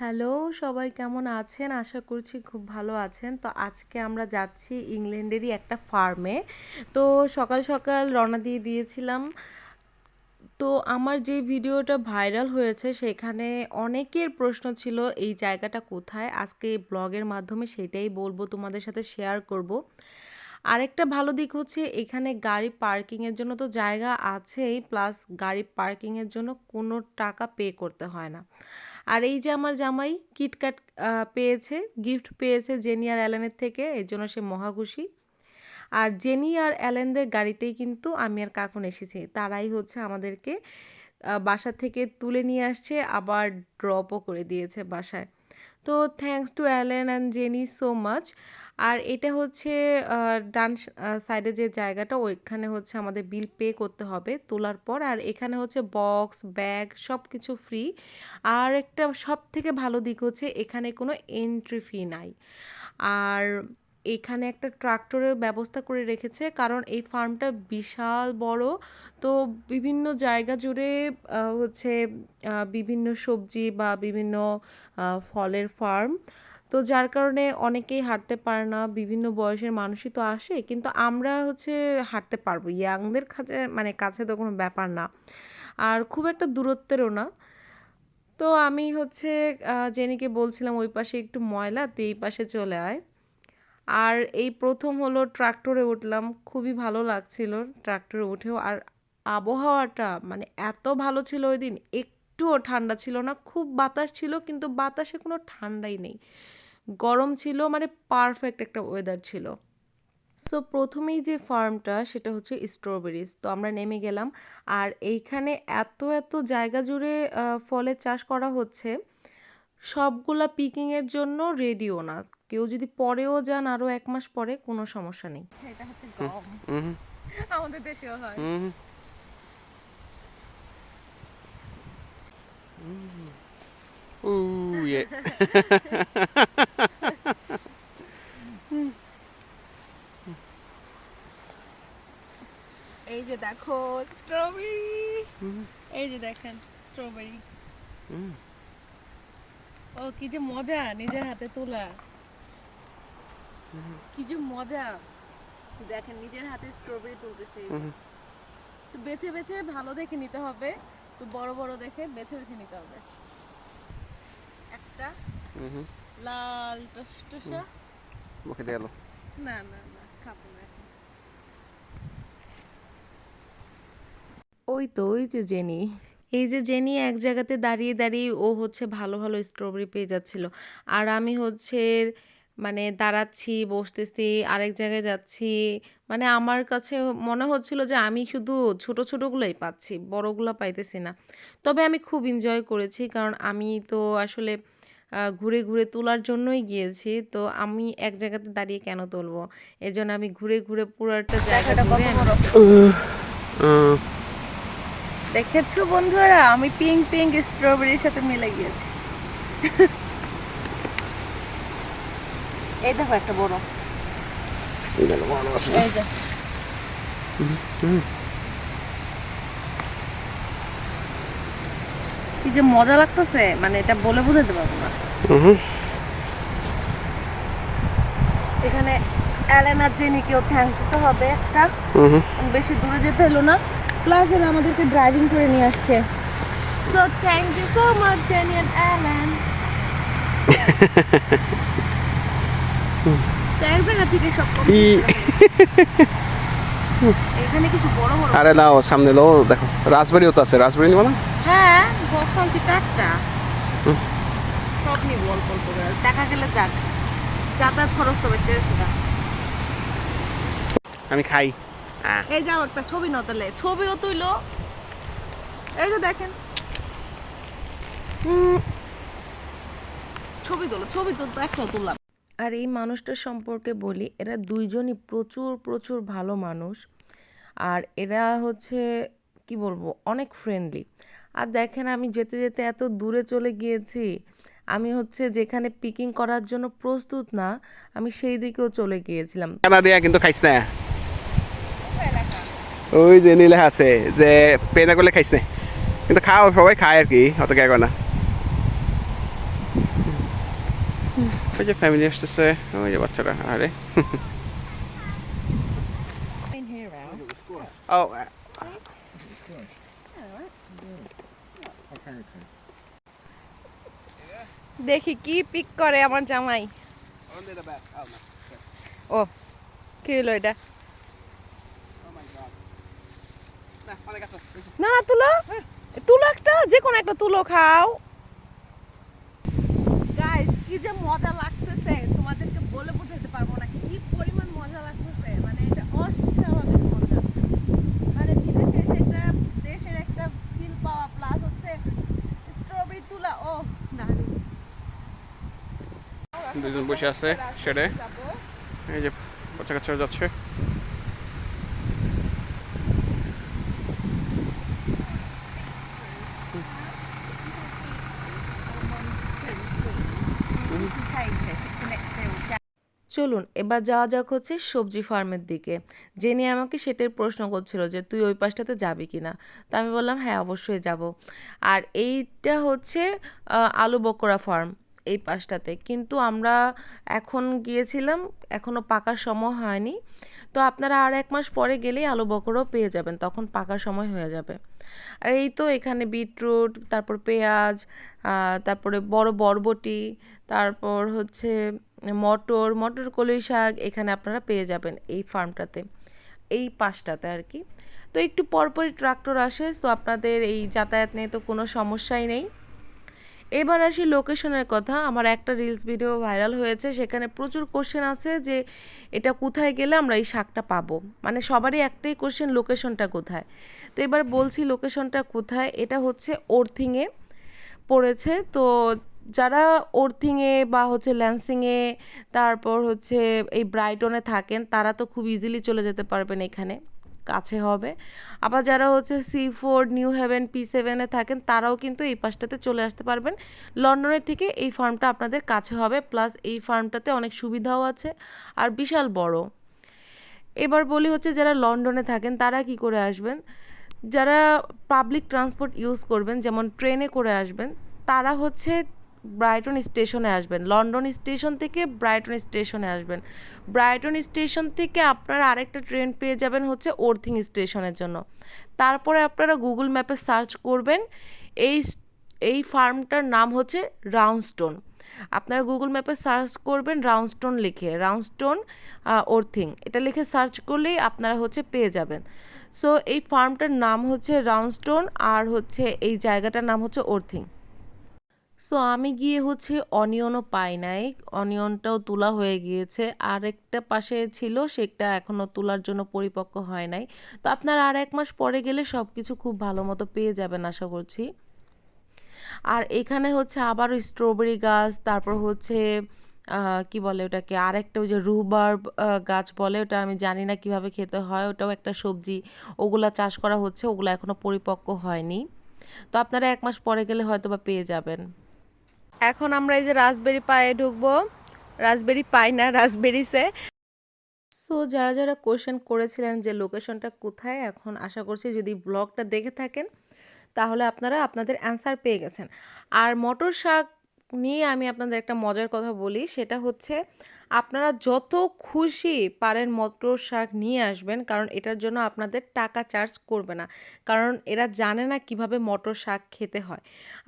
Hello, সবাই কেমন আছেন? আশা করছি খুব ভালো আছেন। তো আজকে আমরা যাচ্ছি ইংল্যান্ডেরই একটা ফার্মে তো সকাল সকাল রওনা দিয়ে দিয়েছিলাম। তো আমার যে ভিডিওটা ভাইরাল হয়েছে, সেখানে অনেকের প্রশ্ন ছিল, এই জায়গাটা কোথায়? আজকে ব্লগের মাধ্যমে সেটাই বলব, তোমাদের সাথে শেয়ার করব। আরেকটা ভালো দিক হচ্ছে এখানে গাড়ি পার্কিংয়ের জন্য তো জায়গা আছেই প্লাস গাড়ি পার্কিংয়ের জন্য কোনো টাকা পে করতে হয় না। আর এই যে আমার জামাই কিটক্যাট পেয়েছে গিফট পেয়েছে জেনি আর অ্যালেনের থেকে, এর জন্য সে মহা খুশি। আর জেনি আর অ্যালেনদের গাড়িতেই কিন্তু আমি আর কাকুন এসেছি, তারাই হচ্ছে আমাদেরকে বাসা থেকে তুলে নিয়ে আসছে, আবার ড্রপও করে দিয়েছে বাসায়। তো thanks to Allen and Jenny so much আর এটা হচ্ছে ডান সাইডে যে জায়গাটা, ওইখানে হচ্ছে আমাদের বিল পে করতে হবে তোলার পর। আর এখানে হচ্ছে বক্স ব্যাগ সব কিছু ফ্রি আর একটা সব থেকে ভালো দিক হচ্ছে, এখানে কোনো এন্ট্রি ফি নাই। আর এখানে একটা ট্রাক্টরের ব্যবস্থা করে রেখেছে। কারণ এই ফার্মটা বিশাল বড়। তো বিভিন্ন জায়গা জুড়ে হচ্ছে বিভিন্ন সবজি বা বিভিন্ন ফলের ফার্ম। তো যার কারণে অনেকেই হাঁটতে পারে না, বিভিন্ন বয়সের মানুষই তো আসে। কিন্তু আমরা হচ্ছে হাঁটতে পারব। ইয়াংদের কাছে মানে কাছে তো কোনো ব্যাপার না। আর খুব একটা দূরত্বেরও না। তো আমি হচ্ছে জেনিকে বলছিলাম, ওই পাশে একটু ময়লা, তুই এই পাশে চলে আয়। আর এই প্রথম হলো ট্রাক্টরে উঠলাম। খুবই ভালো লাগছিল ট্রাক্টরে উঠেও। আর আবহাওয়াটা মানে এত ভালো ছিল ওই দিন, একটুও ঠান্ডা ছিল না। খুব বাতাস ছিল, কিন্তু বাতাসে কোনো ঠান্ডাই নেই। গরম ছিল মানে পারফেক্ট একটা ওয়েদার ছিল। সো প্রথমেই যে ফার্মটা সেটা হচ্ছে স্ট্রবেরিজ তো আমরা নেমে গেলাম। আর এইখানে এত এত জায়গা জুড়ে ফলের চাষ করা হচ্ছে। সবগুলা পিকিংয়ের জন্য রেডিও না। কেউ যদি পরেও যান আরও এক মাস পরে কোনো সমস্যা নেই। এটা হচ্ছে গম। আমাদের দেশেও হয়। Ooh, yeah. এই যে দেখো স্ট্রবেরি এই যে দেখেন স্ট্রবেরি হুম। ও কি যে মজা নিজের হাতে তোলা। কি যে মজা। দেখেন নিজের হাতে স্ট্রবেরি তুলতেছে। তো বেছে বেছে ভালো দেখে নিতে হবে। তো বড় বড় দেখে বেছে বেছে নিতে হবে। একটা লাল টসটসা। মুখে দিয়ে গেল। না না না খাব না ওই তো ওই যে জেনি। এই যে জেনি এক জায়গাতে দাঁড়িয়ে দাঁড়িয়ে ও হচ্ছে ভালো ভালো স্ট্রবেরি পেয়ে যাচ্ছিল। আর আমি হচ্ছে মানে দাঁড়াচ্ছি বসতেছি আরেক জায়গায় যাচ্ছি। মানে আমার কাছে মনে হচ্ছিল যে আমি শুধু ছোট ছোটগুলোই পাচ্ছি বড়গুলো পাইতেছি না। তবে আমি খুব এনজয় করেছি কারণ আমি তো আসলে ঘুরে ঘুরে তোলার জন্যই গিয়েছি। তো আমি এক জায়গাতে দাঁড়িয়ে কেন তুলবো? এর জন্য আমি ঘুরে ঘুরে পুরো একটা জায়গাটা দেখেছ বন্ধুরা? আমি পিঙ্ক পিঙ্ক স্ট্রবেরির সাথে মিলে গিয়েছি। এই দেখো একটা বড়। এই যে। কি যে মজা লাগতেছে মানে এটা বলে বোঝাতে পারব না। এখানে অ্যালেন আর জেনিকেও থ্যাঙ্কস দিতে হবে একটা। বেশি দূরে যেতে হলো না। প্লাস এরা আমাদেরকে ড্রাইভিং করে নিয়ে আসছে। So thank you so much Jenny and Allen এক জায়গা থেকে সব কম ই এখানে কিছু বড় বড় আরে নাও সামনে লো দেখো। রাসবেরিও তো আছে। রাসবেরি নিবো না? হ্যাঁ বক্স আনছি চারটা। সব নিব অল্প অল্প করে। দেখা গেলে যাক। যাতায়াত খরচ তো বেঁচে আমি খাই। হ্যাঁ। এই যাও একটা ছবি নতলে ছবিও তুইলো এই যে দেখেন। ছবি তোলো ছবি তুলতো একটা তুললাম আর এই মানুষটার সম্পর্কে বলি, এরা দুইজনই প্রচুর প্রচুর ভালো মানুষ। আর এরা হচ্ছে, কি বলব, অনেক ফ্রেন্ডলি আর দেখেন আমি যেতে যেতে এত দূরে চলে গিয়েছি, আমি হচ্ছে যেখানে পিকিং করার জন্য প্রস্তুত না, আমি সেই দিকেও চলে গিয়েছিলাম। কাদা দিয়া কিন্তু খাইছ না। ওই যে নীলে আছে, যে পে না করলে খাইছ না। কিন্তু খাও, সবাই খায় আর কি, অত কে না। ওই যে ফ্যামিলি আসতেছে ওই যে বাচ্চারা আরে. ও দেখি কি পিক করে আমার জামাই oh ও কি হলো এটা না না না তুলো তুলো একটা যে কোনো একটা তুলো খাও কি যে মজা লাগতেছে তোমাদেরকে বলে বোঝাতে পারব না কি পরিমাণ মজা লাগতেছে মানে এটা অস্বাভাবিক মজা। মানে বিদেশে এসে একটা দেশের একটা ফিল পাওয়া প্লাস হচ্ছে স্ট্রবেরি তুলা ও না দুজন বসে আছে সেটাই এই যে বাচ্চা যাচ্ছে। চলুন, এবার যাওয়া যাক হচ্ছে সবজি ফার্মের দিকে। যে নিয়ে আমাকে সেটার প্রশ্ন করছিল যে, তুই ওই পাশটাতে যাবি কি না? তো আমি বললাম হ্যাঁ অবশ্যই যাব। আর এইটা হচ্ছে আলু বকরা ফার্ম এই পাশটাতে। কিন্তু আমরা এখন গিয়েছিলাম এখনও পাকার সময় হয়নি। তো আপনারা আর এক মাস পরে গেলেই আলু বকরও পেয়ে যাবেন, তখন পাকার সময় হয়ে যাবে। আর এই তো এখানে বিটরুট, তারপর পেঁয়াজ তারপরে বড় বরবটি, তারপর হচ্ছে মটর মটর কলই শাক এখানে আপনারা পেয়ে যাবেন এই ফার্মটাতে, এই পাশটাতে আর কি। তো একটু পরপরই ট্রাক্টর আসে, তো আপনাদের এই যাতায়াত নিয়ে তো কোনো সমস্যাই নেই। এবার আসি লোকেশনের কথা। আমার একটা রিলস ভিডিও ভাইরাল হয়েছে, সেখানে প্রচুর কোশ্চেন আছে যে এটা কোথায় গেলে আমরা এই শাকটা পাবো? মানে সবারই একটাই কোশ্চেন লোকেশনটা কোথায়? তো এবার বলছি লোকেশনটা কোথায়? এটা হচ্ছে ওর্থিংয়ে পড়েছে। তো যারা ওর্থিংয়ে বা হচ্ছে ল্যান্সিংয়ে তারপর হচ্ছে এই ব্রাইটনে থাকেন, তারা তো খুব ইজিলি চলে যেতে পারবেন এখানে। কাছে হবে। আবার যারা হচ্ছে C four New Haven P সেভেনে থাকেন, তারাও কিন্তু এই পাশটাতে চলে আসতে পারবেন। লন্ডনের থেকে এই ফার্মটা আপনাদের কাছে হবে প্লাস এই ফার্মটাতে অনেক সুবিধাও আছে, আর বিশাল বড়। এবার বলি হচ্ছে যারা লন্ডনে থাকেন, তারা কি করে আসবেন? যারা পাবলিক ট্রান্সপোর্ট ইউজ করবেন, যেমন ট্রেনে করে আসবেন, তারা হচ্ছে ব্রাইটন স্টেশনে আসবেন। লন্ডন স্টেশন থেকে ব্রাইটন স্টেশনে আসবেন। ব্রাইটন স্টেশন থেকে আপনারা আরেকটা ট্রেন পেয়ে যাবেন হচ্ছে ওর্থিং স্টেশনের জন্য। তারপরে আপনারা গুগল ম্যাপে সার্চ করবেন। এই এই ফার্মটার নাম হচ্ছে রাউন্ডস্টোন। আপনারা গুগল ম্যাপে সার্চ করবেন রাউন্ডস্টোন লিখে, রাউন্ডস্টোন ওর্থিং। এটা লিখে সার্চ করলেই আপনারা হচ্ছে পেয়ে যাবেন। সো এই ফার্মটার নাম হচ্ছে রাউন্ডস্টোন আর হচ্ছে এই জায়গাটার নাম হচ্ছে ওর্থিং। সো আমি গিয়ে হচ্ছে অনিয়নও পাই নাই। অনিয়নটাও তোলা হয়ে গিয়েছে। আরেকটা পাশে ছিল, সেটা এখনও তোলার জন্য পরিপক্ক হয় নাই। তো আপনারা আর এক মাস পরে গেলে সব কিছু খুব ভালো মতো পেয়ে যাবেন, আশা করছি। আর এখানে হচ্ছে আবারও স্ট্রবেরি গাছ, তারপর হচ্ছে কি বলে ওটাকে, আরেকটা ওই যে রুবার্ব গাছ বলে, ওটা আমি জানি না কীভাবে খেতে হয়। ওটাও একটা সবজি, ওগুলা চাষ করা হচ্ছে, ওগুলো এখনও পরিপক্ক হয়নি। তো আপনারা এক মাস পরে গেলে হয়তো বা পেয়ে যাবেন। এখন আমরা এই যে রাসবেরি পায়ে ঢুকবো। রাসবেরি পাই না রাসবেরিসে সো। যারা যারা কোশ্চেন করেছিলেন যে লোকেশনটা কোথায়, এখন আশা করছি যদি ব্লগটা দেখে থাকেন, তাহলে আপনারা আপনাদের অ্যান্সার পেয়ে গেছেন। আর মটর শাক নিয়ে আমি আপনাদের একটা মজার কথা বলি, সেটা হচ্ছে আপনারা যত খুশি পারেন মটর শাক নিয়ে আসবেন, কারণ এটার জন্য আপনাদের টাকা চার্জ করবে না। কারণ এরা জানে না কীভাবে মটর শাক খেতে হয়।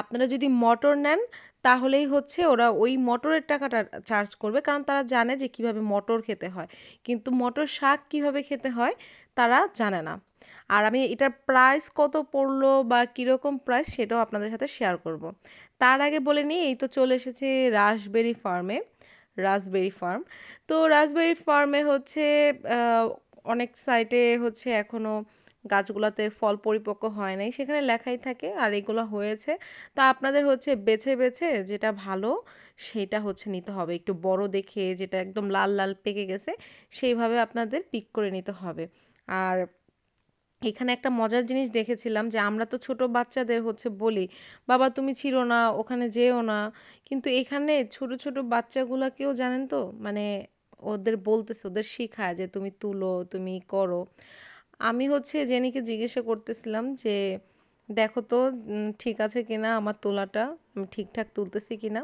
আপনারা যদি মটর নেন, তাহলেই হচ্ছে ওরা ওই মটরের টাকাটা চার্জ করবে, কারণ তারা জানে যে কীভাবে মটর খেতে হয়। কিন্তু মটর শাক কীভাবে খেতে হয়, তারা জানে না। আর আমি এটার প্রাইস কত পড়ল বা কীরকম প্রাইস সেটাও আপনাদের সাথে শেয়ার করব। তার আগে বলে নিই, এই তো চলে এসেছে রাসবেরি ফার্মে রাসবেরি ফার্ম। তো রাসবেরি ফার্মে হচ্ছে অনেক সাইটে হচ্ছে এখনও গাছগুলোতে ফল পরিপক্ক হয় নাই। সেখানে লেখাই থাকে আর এগুলো হয়েছে। তো আপনাদের হচ্ছে বেছে বেছে যেটা ভালো সেটা হচ্ছে নিতে হবে। একটু বড় দেখে যেটা একদম লাল লাল পেকে গেছে সেইভাবে আপনাদের পিক করে নিতে হবে। আর এখানে একটা মজার জিনিস দেখেছিলাম যে আমরা তো ছোট বাচ্চাদের হচ্ছে বলি, বাবা, তুমি ছিল না, ওখানে যেও না। কিন্তু এখানে ছোট ছোট বাচ্চাগুলোকেও জানেন তো মানে ওদের বলতেছে, ওদের শেখায় যে তুমি তুলো, তুমি করো। আমি হচ্ছে জেনিকে জিজ্ঞাসা করতেছিলাম যে, দেখো তো ঠিক আছে কিনা আমার তোলাটা? আমি ঠিকঠাক তুলতেছি কিনা?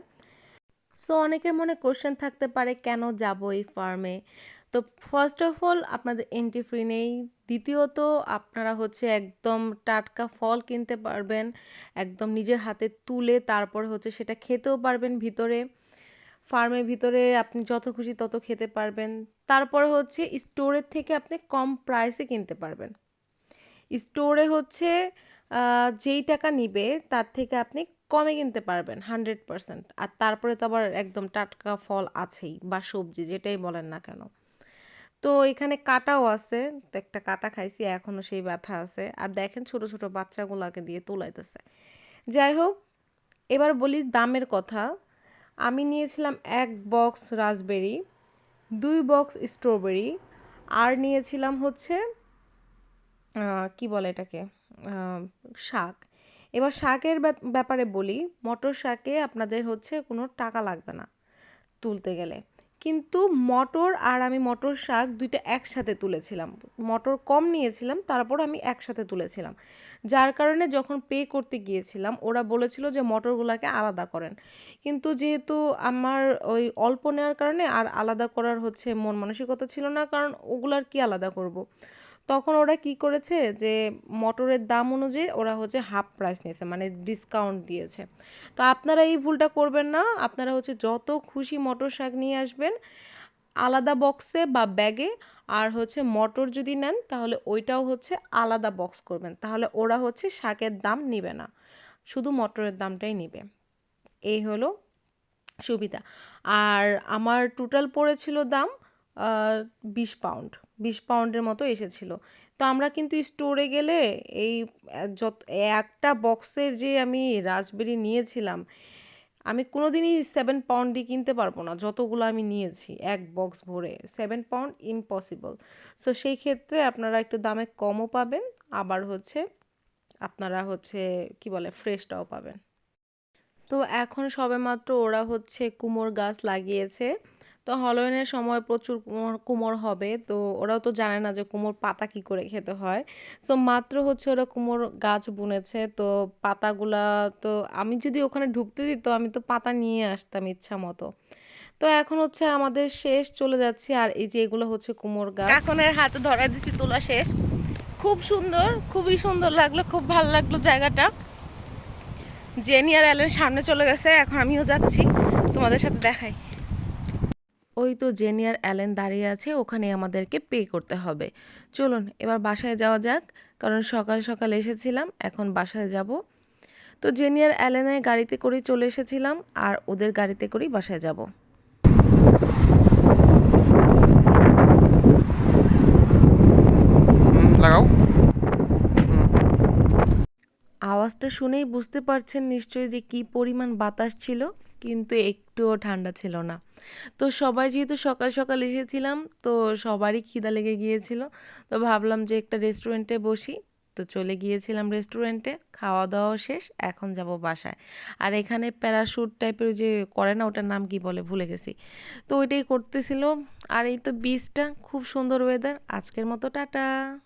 সো অনেকের মনে কোশ্চেন থাকতে পারে, কেন যাব এই ফার্মে তো ফার্স্ট অফ অল আপনাদের এন্ট্রি ফ্রি নেই। দ্বিতীয়ত, আপনারা হচ্ছে একদম টাটকা ফল কিনতে পারবেন, একদম নিজের হাতে তুলে তারপর হচ্ছে সেটা খেতেও পারবেন ভিতরে। ফার্মের ভিতরে আপনি যত খুশি তত খেতে পারবেন। তারপরে হচ্ছে স্টোরের থেকে আপনি কম প্রাইসে কিনতে পারবেন। স্টোরে হচ্ছে যেই টাকা নিবে তার থেকে আপনি কমে কিনতে পারবেন হান্ড্রেড পারসেন্ট আর তারপরে তো আবার একদম টাটকা ফল আছেই বা সবজি, যেটাই বলেন না কেন। তো এখানে কাটাও আছে। তো একটা কাটা খাইছি এখনও সেই ব্যথা আছে। আর দেখেন ছোট ছোট বাচ্চাগুলোকে দিয়ে তোলাইতেছে। যাই হোক, এবার বলি দামের কথা। আমি নিয়েছিলাম এক বক্স রাসবেরি, দুই বক্স স্ট্রবেরি, আর নিয়েছিলাম হচ্ছে কি বলে এটাকে? শাক। এবার শাকের ব্যাপ- ব্যাপারে বলি, মটর শাকে আপনাদের হচ্ছে কোনো টাকা লাগবে না তুলতে গেলে। কিন্তু মটর আর আমি মটর শাক দুইটা একসাথে তুলেছিলাম। মটর কম নিয়েছিলাম, তারপর আমি একসাথে তুলেছিলাম। যার কারণে যখন পে করতে গিয়েছিলাম, ওরা বলেছিল যে মটরগুলোকে আলাদা করেন। কিন্তু যেহেতু আমার ওই অল্প নেওয়ার কারণে আর আলাদা করার হচ্ছে মন মানসিকতা ছিল না, কারণ ওগুলার কি আলাদা করব। তখন ওরা কি করেছে যে মটরের দাম অনুযায়ী ওরা হচ্ছে হাফ প্রাইস নিয়েছে মানে ডিসকাউন্ট দিয়েছে। তো আপনারা এই ভুলটা করবেন না, আপনারা হচ্ছে যত খুশি মটর শাক নিয়ে আসবেন, আলাদা বক্সে বা ব্যাগে আর হচ্ছে মটর যদি নেন তাহলে ওইটাও হচ্ছে আলাদা বক্স করবেন, তাহলে ওরা হচ্ছে শাকের দাম নিবে না, শুধু মটরের দামটাই নিবে। এই হলো সুবিধা। আর আমার টোটাল পড়েছিল দাম বিশ পাউন্ড বিশ পাউন্ডের মতো এসেছিল। তো আমরা কিন্তু স্টোরে গেলে এই যত, একটা বক্সের যে আমি রাসবেরি নিয়েছিলাম, আমি কোনোদিনই সেভেন পাউন্ড দিয়ে কিনতে পারব না, যতগুলো আমি নিয়েছি, এক বক্স ভরে। সেভেন পাউন্ড ইম্পসিবল সো সেই ক্ষেত্রে আপনারা একটু দামে কমও পাবেন, আবার হচ্ছে আপনারা হচ্ছে, কি বলে ফ্রেশটাও পাবেন। তো এখন সবেমাত্র ওরা হচ্ছে কুমোর গাছ লাগিয়েছে। তো হলোয়েনের সময় প্রচুর কুমোর হবে। তো ওরাও তো জানে না যে কুমোর পাতা কি করে খেতে হয়। সো মাত্র হচ্ছে ওরা কুমোর গাছ বুনেছে। তো পাতাগুলা তো আমি যদি ওখানে ঢুকতে দিত, আমি তো পাতা নিয়ে আসতাম ইচ্ছা মতো। তো এখন হচ্ছে আমাদের শেষ, চলে যাচ্ছে। আর এই যে এগুলো হচ্ছে কুমোর গাছ। এখন কাকনের হাতে ধরা দিছি তোলা শেষ। খুব সুন্দর, খুবই সুন্দর লাগল, খুব ভালো লাগল জায়গাটা। জেনি আর অ্যালেন সামনে চলে গেছে, এখন আমিও যাচ্ছি। তোমাদের সাথে দেখাই। ওই তো জেনিয়ার অ্যালেন দাঁড়িয়ে আছে ওখানে আমাদেরকে পে করতে হবে। চলুন এবার বাসায় যাওয়া যাক কারণ সকাল সকাল এসেছিলাম এখন বাসায় যাব। তো জেনিয়ার অ্যালেনের গাড়িতে করেই চলে এসেছিলাম আর ওদের গাড়িতে করেই বাসায় যাব। লাগাও। আওয়াজটা শুনেই বুঝতে পারছেন নিশ্চয়ই যে কি পরিমাণ বাতাস ছিল। কিন্তু একটুও ঠান্ডা ছিল না। তো সবাই যেহেতু সকাল সকাল এসেছিলাম, তো সবারই খিদা লেগে গিয়েছিল। তো ভাবলাম যে একটা রেস্টুরেন্টে বসি। তো চলে গিয়েছিলাম রেস্টুরেন্টে খাওয়া দাওয়া শেষ, এখন যাব বাসায়। আর এখানে প্যারাশুট টাইপের যে করে না, ওটার নাম কি বলে ভুলে গেছি। তো ওইটাই করতেছিল। আর এই তো বীজটা খুব সুন্দর ওয়েদার আজকের মতো টাটা।